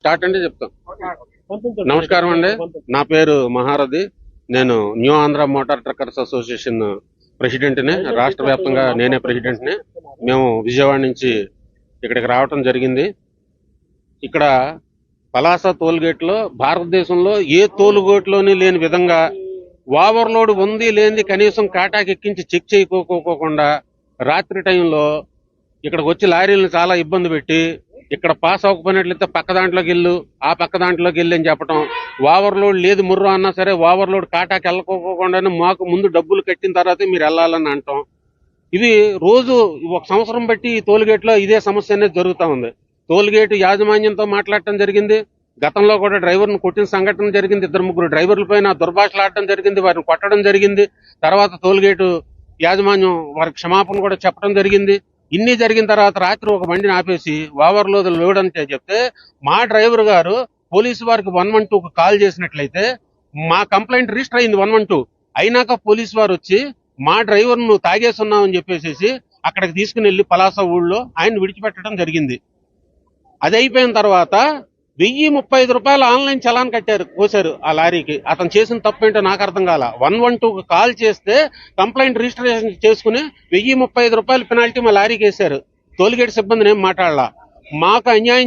Start అంటే చెప్తాం. నమస్కారం అండి. నా పేరు మహారథి. నేను new Andhra motor truckers association ప్రెసిడెంట్ని రాష్ట్ర వ్యాప్తంగా నేనే ప్రెసిడెంట్ని మేము విజయవాడ నుంచి ఇక్కడికి రావటం జరిగింది. ఇక్కడ పలాస టోల్గేట్లో భారతదేశంలో ఏ టోల్గేట్లోని లేని విధంగా ఓవర్లోడ్ ఉంది లేనిది కనీసం కాటాకి ఎక్కించి చెక్ చేయకోకోకుండా రాత్రి టైంలో ఇక్కడికి వచ్చి లారీలను చాలా ఇబ్బంది పెట్టి ఇక్కడ పాస్ అవ్వకపోయినట్లయితే పక్క దాంట్లోకి వెళ్ళు ఆ పక్క దాంట్లోకి వెళ్ళి అని చెప్పడం ఓవర్లోడ్ లేదు ముర్రు అన్నా సరే ఓవర్లోడ్ కాటాకి వెళ్ళకోకుండానే మాకు ముందు డబ్బులు కట్టిన తర్వాత మీరు వెళ్ళాలని అంటాం. ఇది రోజు ఒక సంవత్సరం బట్టి ఈ టోల్గేట్లో ఇదే సమస్య అనేది జరుగుతూ ఉంది. టోల్గేట్ యాజమాన్యంతో మాట్లాడటం జరిగింది. గతంలో కూడా డ్రైవర్ను కొట్టిన సంఘటన జరిగింది. ఇద్దరు ముగ్గురు డ్రైవర్ల పైన దుర్భాషలాడటం జరిగింది. వారిని కొట్టడం జరిగింది. తర్వాత టోల్గేటు యాజమాన్యం వారికి క్షమాపణ కూడా చెప్పడం జరిగింది. ఇన్ని జరిగిన తర్వాత రాత్రి ఒక బండిని ఆపేసి ఓవర్లోడ్ లోడ్ చెప్తే మా డ్రైవర్ గారు పోలీసు వారికి వన్ వన్ టూకు కాల్ చేసినట్లయితే మా కంప్లైంట్ రిజిస్టర్ అయింది వన్ వన్ టూ. అయినాక పోలీసు వారు వచ్చి మా డ్రైవర్ నువ్వు తాగేస్తున్నావు అని చెప్పేసి అక్కడికి తీసుకుని వెళ్ళి పలాస ఊళ్ళో ఆయన విడిచిపెట్టడం జరిగింది. అది అయిపోయిన తర్వాత వెయ్యి ముప్పై ఐదు రూపాయలు ఆన్లైన్ చలాన్ కట్టారు కోసారు ఆ లారీకి. అతను చేసిన తప్పు ఏంటో నాకు అర్థం కాల. వన్ వన్ టూ కాల్ చేస్తే కంప్లైంట్ రిజిస్ట్రేషన్ చేసుకుని వెయ్యి ముప్పై ఐదు రూపాయలు పెనాల్టీ మా లారీకి వేశారు. టోల్గేట్ సిబ్బందిని ఏం మాట్లాడాల. మాకు అన్యాయం